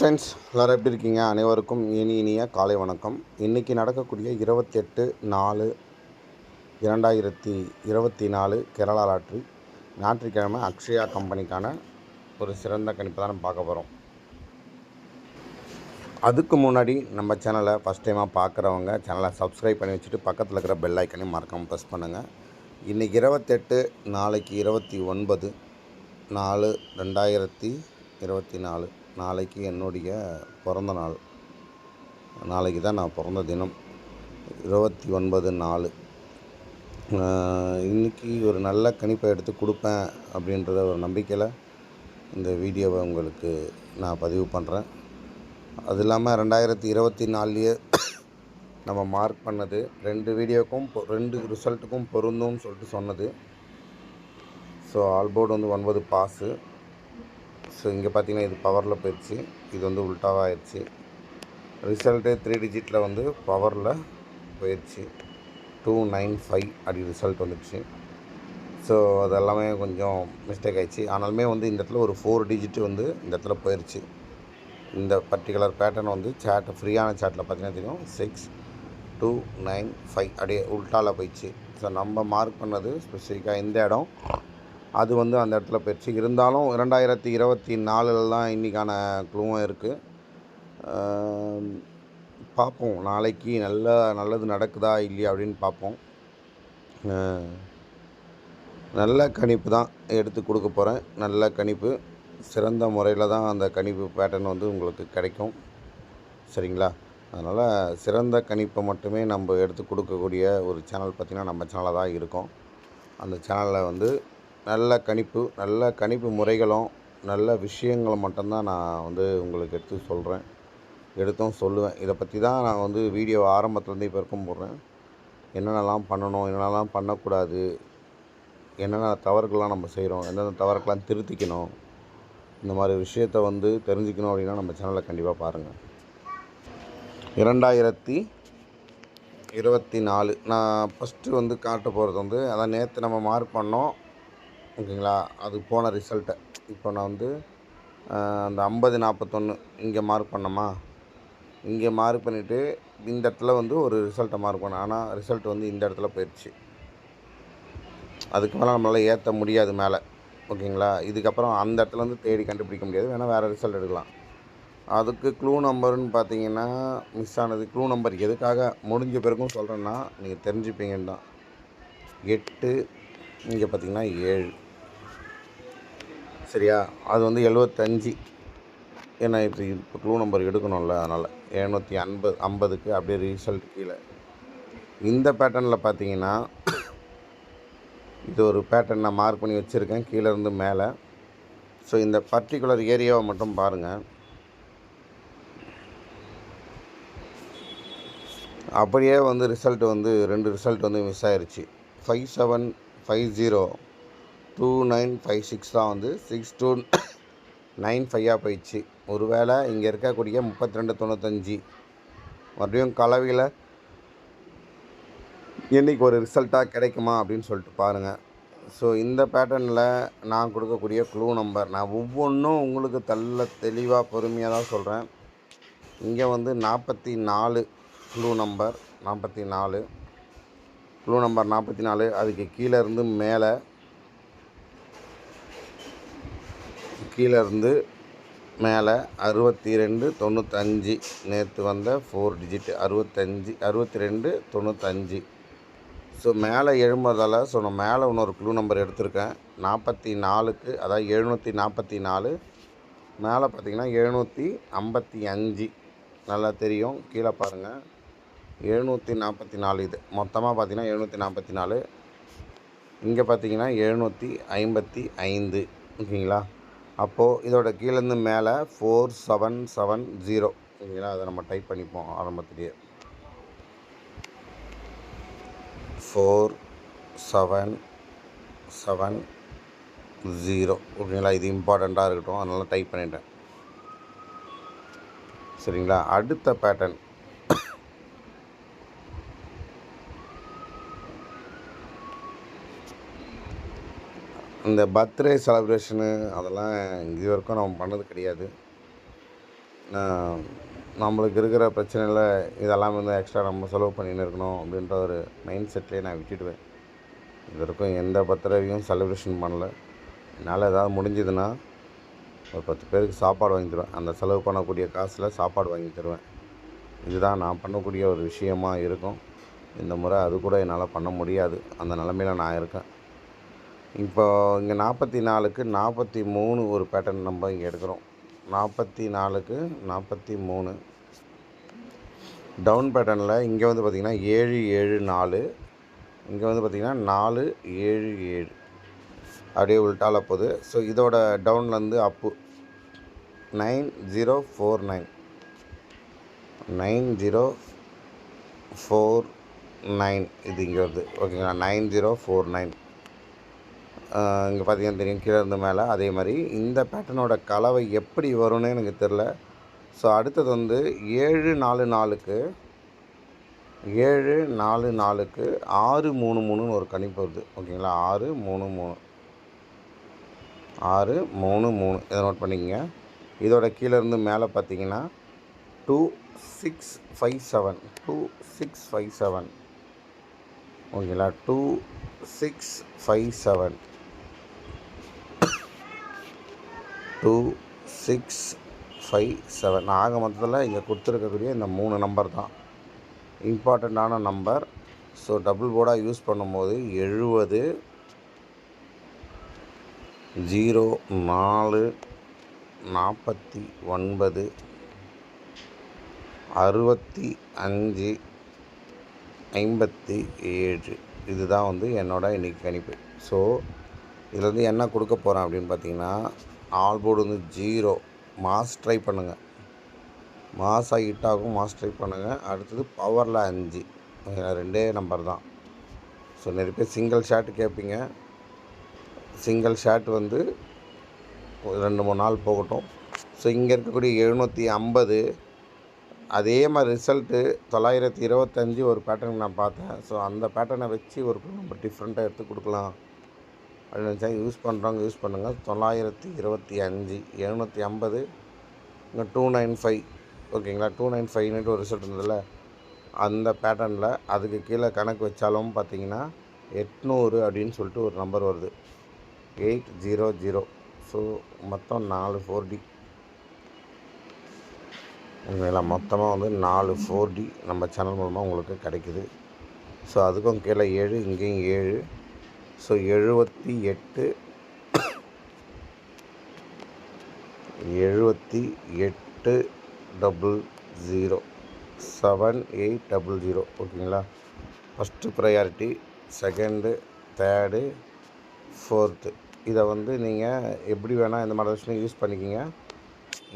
Friends எல்லோரும் எப்படி இருக்கீங்க? அனைவருக்கும் இனி இனிய காலை வணக்கம். இன்றைக்கி நடக்கக்கூடிய இருபத்தெட்டு நாலு இரண்டாயிரத்தி இருபத்தி நாலு கேரளா லாட்ரி ஞாயிற்றுக்கிழமை அக்ஷயா கம்பெனிக்கான ஒரு சிறந்த கணிப்பு தான் நம்ம பார்க்க போகிறோம் அதுக்கு முன்னாடி நம்ம சேனலை ஃபஸ்ட் டைமாக பார்க்குறவங்க சேனலை சப்ஸ்கிரைப் பண்ணி வச்சுட்டு பக்கத்தில் இருக்கிற பெல் ஐக்கனையும் மறக்காமல் ப்ரெஸ் பண்ணுங்கள் இன்றைக்கி இருபத்தெட்டு நாளைக்கு இருபத்தி ஒன்பது நாலு ரெண்டாயிரத்தி இருபத்தி நாலு. நாளைக்கு என்னுடைய பிறந்த நாள். நாளைக்கு தான் நான் பிறந்த தினம். இருபத்தி ஒன்பது நாலு. இன்றைக்கி ஒரு நல்ல கணிப்பை எடுத்து கொடுப்பேன் அப்படின்றத ஒரு நம்பிக்கையில் இந்த வீடியோவை உங்களுக்கு நான் பதிவு பண்ணுறேன் அது இல்லாமல் ரெண்டாயிரத்தி இருபத்தி நாலுலேயே நம்ம மார்க் பண்ணது ரெண்டு வீடியோக்கும் பொ- ரெண்டு ரிசல்ட்டுக்கும் பொருந்தும்னு சொல்லிட்டு சொன்னது. ஸோ ஆல்போர்டு வந்து ஒன்பது பாஸு ஸோ இங்கே பார்த்தீங்கன்னா இது பவரில் போயிடுச்சு. இது வந்து உல்ட்டாவாக ஆயிடுச்சு. ரிசல்ட்டு த்ரீ டிஜிட்டில் வந்து பவரில் போயிடுச்சு. டூ நைன் ஃபைவ் அப்படி ரிசல்ட் வந்துடுச்சு. ஸோ அது எல்லாமே கொஞ்சம் மிஸ்டேக் ஆயிடுச்சு. ஆனாலுமே வந்து இந்த இடத்துல ஒரு ஃபோர் டிஜிட் வந்து இந்த இடத்துல போயிடுச்சு இந்த பர்டிகுலர் பேட்டர்ன் வந்து சேட் ஃப்ரீயான சேட்டில் பார்த்தீங்கன்னா தெரியும். சிக்ஸ் டூ நைன் ஃபைவ் அப்படியே உல்ட்டாவில் போயிடுச்சு. ஸோ நம்ம மார்க் பண்ணது ஸ்பெசிஃபிக்காக இந்த இடம். அது வந்து அந்த இடத்துல போயிடுச்சு இருந்தாலும் இரண்டாயிரத்தி இருபத்தி நாலில் தான் இன்றைக்கான குழுவும் இருக்குது பார்ப்போம். நாளைக்கு நல்ல நல்லது நடக்குதா இல்லையா அப்படின்னு பார்ப்போம். நல்ல கணிப்பு தான் எடுத்து கொடுக்க போகிறேன் நல்ல கணிப்பு. சிறந்த முறையில் தான் அந்த கணிப்பு பேட்டர்ன் வந்து உங்களுக்கு கிடைக்கும். சரிங்களா? அதனால் சிறந்த கணிப்பை மட்டுமே நம்ம எடுத்து கொடுக்கக்கூடிய ஒரு சேனல் பார்த்திங்கன்னா நம்ம சேனலாக தான் இருக்கும். அந்த சேனலில் வந்து நல்ல கணிப்பு நல்ல கணிப்பு முறைகளும் நல்ல விஷயங்களை மட்டும்தான் நான் வந்து உங்களுக்கு எடுத்து சொல்கிறேன் எடுத்தும் சொல்லுவேன். இதை பற்றி தான் நான் வந்து வீடியோ ஆரம்பத்துலேருந்து இப்போ இருக்கும் போடுறேன். என்னென்னலாம் பண்ணணும் என்னென்னலாம் பண்ணக்கூடாது என்னென்ன தவறுகள்லாம் நம்ம செய்கிறோம் எந்தெந்த தவறுக்கெல்லாம் திருத்திக்கணும் இந்த மாதிரி விஷயத்த வந்து தெரிஞ்சுக்கணும் அப்படின்னா நம்ம சேனலை கண்டிப்பாக பாருங்கள் இரண்டாயிரத்தி இருபத்தி நாலு. நான் ஃபஸ்ட்டு வந்து காட்ட போகிறது வந்து அதான் நேற்று நம்ம மார்க் பண்ணோம். ஓகேங்களா? அது போன ரிசல்ட்டை இப்போ நான் வந்து அந்த ஐம்பது நாற்பத்தொன்று இங்கே மார்க் பண்ணோமா இங்கே மார்க் பண்ணிவிட்டு இந்த இடத்துல வந்து ஒரு ரிசல்ட்டை மார்க் பண்ணேன் ஆனால் ரிசல்ட் வந்து இந்த இடத்துல போயிடுச்சு அதுக்கு மேலே நம்மளால் ஏற்ற முடியாது மேலே. ஓகேங்களா? இதுக்கப்புறம் அந்த இடத்துல வந்து தேடி கண்டுபிடிக்க முடியாது. வேணால் வேறு ரிசல்ட் எடுக்கலாம். அதுக்கு க்ளூ நம்பர்னு பார்த்தீங்கன்னா மிஸ் ஆனது க்ளூ நம்பர் எதுக்காக? முடிஞ்ச பிறகும் சொல்கிறேன்னா நீங்கள் தெரிஞ்சுப்பீங்கன்னு தான். எட்டு இங்கே பார்த்தீங்கன்னா ஏழு. சரியா? அது வந்து எழுபத்தஞ்சி ஏன்னா இப்போ இப்போ க்ளூ நம்பர் எடுக்கணும்ல அதனால். எழுநூற்றி ஐம்பது ஐம்பதுக்கு அப்படியே ரிசல்ட் கீழே. இந்த பேட்டர்னில் பார்த்தீங்கன்னா இது ஒரு பேட்டர்ன் நான் மார்க் பண்ணி வச்சுருக்கேன் கீழே இருந்து மேலே. ஸோ இந்த பர்டிகுலர் ஏரியாவை மட்டும் பாருங்கள் அப்படியே வந்து ரிசல்ட் வந்து ரெண்டு ரிசல்ட் வந்து மிஸ் ஆயிடுச்சு five seven five zero two nine five six தான் வந்து. சிக்ஸ் டூ நைன் ஃபைவாக போயிடுச்சு. ஒருவேளை இங்கே இருக்கக்கூடிய முப்பத்தி ரெண்டு தொண்ணூத்தஞ்சு மறுபடியும் கலவையில் என்றைக்கு ஒரு ரிசல்ட்டாக கிடைக்குமா அப்படின்னு சொல்லிட்டு பாருங்கள் ஸோ இந்த பேட்டர்னில் நான் கொடுக்கக்கூடிய க்ளூ நம்பர் நான் ஒவ்வொன்றும் உங்களுக்கு தள்ள தெளிவாக பொறுமையாக தான் சொல்கிறேன் இங்கே வந்து நாற்பத்தி நாலு க்ளூ நம்பர் நாற்பத்தி நாலு. க்ளூ நம்பர் நாற்பத்தி நாலு அதுக்கு கீழே இருந்து மேலே கீழே இருந்து மேலே அறுபத்தி ரெண்டு தொண்ணூத்தஞ்சு நேற்று வந்த ஃபோர் டிஜிட் அறுபத்தஞ்சி அறுபத்தி ரெண்டு தொண்ணூத்தஞ்சு. ஸோ மேலே எழும்பதால் ஸோ நான் மேலே இன்னொரு க்ளூ நம்பர் எடுத்திருக்கேன். நாற்பத்தி நாலுக்கு அதாவது எழுநூற்றி நாற்பத்தி நாலு மேலே பார்த்தீங்கன்னா எழுநூற்றி ஐம்பத்தி அஞ்சு. நல்லா தெரியும். கீழே பாருங்கள் எழுநூற்றி நாற்பத்தி நாலு இது. மொத்தமாக பார்த்தீங்கன்னா எழுநூற்றி நாற்பத்தி நாலு இங்கே பார்த்தீங்கன்னா எழுநூற்றி ஐம்பத்தி ஐந்து. ஓகேங்களா? அப்போது இதோட கீழேருந்து மேலே ஃபோர் செவன் செவன் ஜீரோ ஓகேங்களா அதை நம்ம டைப் பண்ணிப்போம் ஆரம்பத்திலேயே. ஃபோர் செவன் செவன் ஜீரோ ஓகேங்களா? இது இம்பார்ட்டண்ட்டாக இருக்கட்டும். அதனால் டைப் பண்ணிட்டேன். சரிங்களா? அடுத்த பேட்டர்ன் இந்த பர்த்டே செலப்ரேஷனு அதெல்லாம் இது வரைக்கும் நம்ம பண்ணது கிடையாது. நம்மளுக்கு இருக்கிற பிரச்சனையில் இதெல்லாம் வந்து எக்ஸ்ட்ரா நம்ம செலவு பண்ணின்னு இருக்கணும் அப்படின்ற ஒரு மைண்ட் செட்லேயே நான் விட்டுடுவேன். இது வரைக்கும் எந்த பர்த்டேவையும் செலிப்ரேஷன் பண்ணல. என்னால் ஏதாவது முடிஞ்சதுன்னா ஒரு பத்து பேருக்கு சாப்பாடு வாங்கி தருவேன். அந்த செலவு பண்ணக்கூடிய காசில் சாப்பாடு வாங்கி தருவேன். இதுதான் நான் பண்ணக்கூடிய ஒரு விஷயமாக இருக்கும். இந்த முறை அது கூட என்னால் பண்ண முடியாது. அந்த நிலமையில நான் இருக்கேன். இப்போ இங்கே நாற்பத்தி நாலுக்கு நாற்பத்தி மூணு ஒரு பேட்டர்ன் நம்ம இங்கே எடுக்கிறோம். நாற்பத்தி நாலுக்கு நாற்பத்தி மூணு டவுன் பேட்டர்னில் இங்கே வந்து பார்த்திங்கன்னா ஏழு ஏழு நாலு. இங்கே வந்து பார்த்திங்கன்னா நாலு ஏழு ஏழு. அப்படியே உள்டால போகுது. ஸோ இதோட டவுன்லேருந்து up nine zero four nine nine zero four nine இது இங்கே வருது. ஓகேங்களா நைன் ஜீரோ ஃபோர் நைன் இங்கே பார்த்தீங்கன்னா தெரியும் கீழே இருந்து மேலே. அதே மாதிரி இந்த பேட்டர்னோட கலவை எப்படி வரும்னு எனக்கு தெரில ஸோ அடுத்தது வந்து ஏழு நாலு நாலுக்கு ஏழு நாலு நாலுக்கு ஆறு மூணு மூணுன்னு ஒரு கணிப்பு வருது ஓகேங்களா? ஆறு மூணு மூணு. ஆறு மூணு மூணு. இதை நோட் பண்ணிக்கங்க. இதோட கீழேருந்து மேலே பார்த்தீங்கன்னா two six five seven. Two six five seven. ஓகேங்களா? Two six five seven. Two six five seven ஆக மொத்தத்தில் இங்கே கொடுத்துருக்கக்கூடிய இந்த மூணு நம்பர் தான். இம்பார்ட்டண்ட்டான நம்பர் ஸோ டபுள் போர்டாக யூஸ் பண்ணும்போது எழுபது ஜீரோ நாலு நாற்பத்தி ஒன்பது அறுபத்தி அஞ்சு ஐம்பத்தி ஏழு. இதுதான் வந்து என்னோடய இன்றைக்கி கணிப்பு. ஸோ இதில் வந்து என்ன கொடுக்க போகிறேன் அப்படின்னு பார்த்தீங்கன்னா ஆல் போர்டு வந்து ஜீரோ. மாஸ் ட்ரை பண்ணுங்கள் மாஸாக ஹிட் ஆகும் மாஸ் ட்ரை பண்ணுங்கள் அடுத்தது பவரில் அஞ்சு. ரெண்டே நம்பர் தான். ஸோ நிறைய பேர் சிங்கிள் ஷாட் கேட்பீங்க. சிங்கிள் ஷாட் வந்து ஒரு ரெண்டு மூணு நாள் போகட்டும். ஸோ இங்கே இருக்கக்கூடிய எழுநூற்றி ஐம்பது அதே மாதிரி ரிசல்ட்டு தொள்ளாயிரத்தி இருபத்தஞ்சி ஒரு பேட்டர்ன் நான் பார்த்தேன். ஸோ அந்த பேட்டர்னை வச்சு ஒரு நம்ம டிஃப்ரெண்ட்டாக எடுத்து கொடுக்கலாம். அப்படின்னு யூஸ் பண்ணுறவங்க யூஸ் பண்ணுங்கள் தொள்ளாயிரத்தி இருபத்தி அஞ்சு எழுநூற்றி ஐம்பது இங்கே டூ நைன் ஃபைவ் ஓகேங்களா? டூ நைன் ஃபைவ்னுட்டு ஒரு ரிசல்ட் இருந்ததில்ல அந்த பேட்டர்னில் அதுக்கு கீழே கணக்கு வச்சாலும் பார்த்தீங்கன்னா எட்நூறு அப்படின்னு சொல்லிட்டு ஒரு நம்பர் வருது. Eight zero zero. ஸோ மொத்தம் நாலு ஃபோர் டி உண்மையில மொத்தமாக வந்து நாலு ஃபோர் டி நம்ம சேனல் மூலமாக உங்களுக்கு கிடைக்குது. ஸோ அதுக்கும் கீழே ஏழு இங்கேயும் ஏழு. ஸோ எழுபத்தி எட்டு எழுபத்தி எட்டு double zero seven eight double zero ஓகேங்களா first priority second third fourth இதை வந்து நீங்கள் எப்படி வேணால் இந்த மாதிரி விஷயம் யூஸ் பண்ணிக்கிங்க.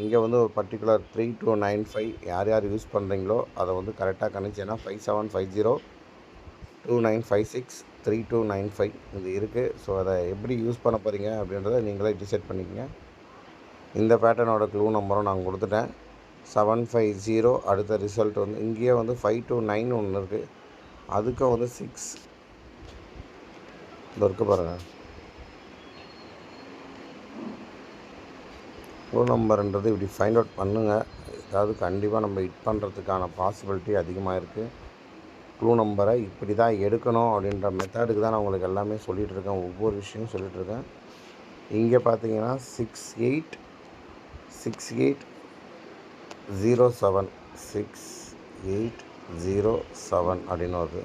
இங்கே வந்து ஒரு particular three two nine five யார் யார் யூஸ் பண்ணுறீங்களோ அதை வந்து கரெக்டாக கணிச்சேன்னா five seven five zero two nine five six three two nine five இது இருக்குது ஸோ அதை எப்படி யூஸ் பண்ண போகிறீங்க அப்படின்றத நீங்களே டிசைட் பண்ணிக்கங்க. இந்த பேட்டர்னோட க்ளூ நம்பரும் நான் கொடுத்துட்டேன். செவன் ஃபைவ் ஜீரோ அடுத்த ரிசல்ட் வந்து இங்கேயே வந்து ஃபைவ் டூ நைன் ஒன்று இருக்குது அதுக்கும் வந்து சிக்ஸ் இந்த இருக்கு பாருங்கள் க்ளூ நம்பர்ன்றது இப்படி ஃபைண்ட் அவுட் பண்ணுங்கள் ஏதாவது கண்டிப்பாக நம்ம ஹிட் பண்ணுறதுக்கான பாசிபிலிட்டி அதிகமாக இருக்குது க்ளூ நம்பரை இப்படி தான் எடுக்கணும் அப்படின்ற மெத்தடுக்கு தான் நான் உங்களுக்கு எல்லாமே சொல்லிகிட்டு இருக்கேன் ஒவ்வொரு விஷயமும் சொல்லிகிட்டு இருக்கேன் இங்கே பார்த்தீங்கன்னா six eight six eight zero seven six eight zero seven அப்படின்னு வருது.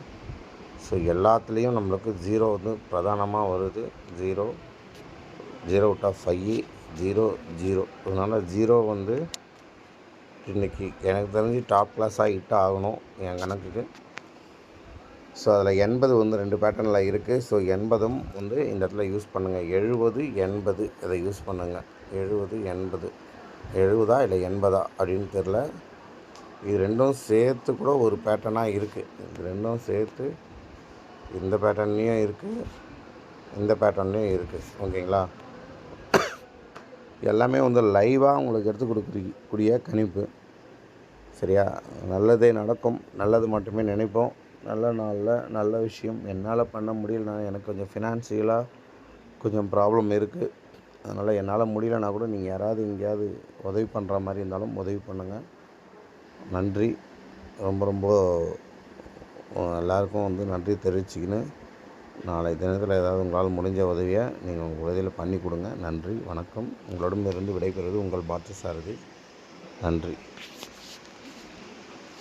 ஸோ எல்லாத்துலேயும் நம்மளுக்கு ஜீரோ வந்து பிரதானமாக வருது. ஜீரோ ஜீரோ விட்டா ஃபைவ் ஜீரோ ஜீரோ அதனால் ஜீரோ வந்து இன்றைக்கி எனக்கு தெரிஞ்சு டாப் கிளாஸாக ஹிட் ஆகணும் என் கணக்குக்கு. ஸோ அதில் எண்பது வந்து ரெண்டு பேட்டர்னில் இருக்குது ஸோ எண்பதும் வந்து இந்த இடத்துல யூஸ் பண்ணுங்கள் எழுபது எண்பது இதை யூஸ் பண்ணுங்கள் எழுபது எண்பது. எழுபதா இல்லை எண்பதா அப்படின்னு தெரில இது ரெண்டும் சேர்த்து கூட ஒரு பேட்டர்னாக இருக்குது இது ரெண்டும் சேர்த்து இந்த பேட்டர்ன்லேயும் இருக்குது இந்த பேட்டர்ன்லேயும் இருக்குது ஓகேங்களா? எல்லாமே வந்து லைவாக உங்களுக்கு எடுத்து கொடுக்குறக்கூடிய கணிப்பு. சரியா? நல்லதே நடக்கும். நல்லது மட்டுமே நினைப்போம். நல்ல நாளில் நல்ல விஷயம். என்னால் பண்ண முடியலனா எனக்கு கொஞ்சம் ஃபினான்சியலாக கொஞ்சம் ப்ராப்ளம் இருக்குது அதனால் என்னால் முடியலனா கூட நீங்கள் யாராவது எங்கேயாவது உதவி பண்ணுற மாதிரி இருந்தாலும் உதவி பண்ணுங்கள் நன்றி. ரொம்ப ரொம்ப எல்லாருக்கும் வந்து நன்றி தெரிவிச்சுக்கின்னு நாளை தினத்தில் ஏதாவது உங்களால் முடிஞ்ச உதவியை நீங்கள் உங்கள் உதவியில் பண்ணி கொடுங்க. நன்றி. வணக்கம். உங்களிடமிருந்து விடைபெறுவது உங்கள் பாட்டு சாரதி. நன்றி.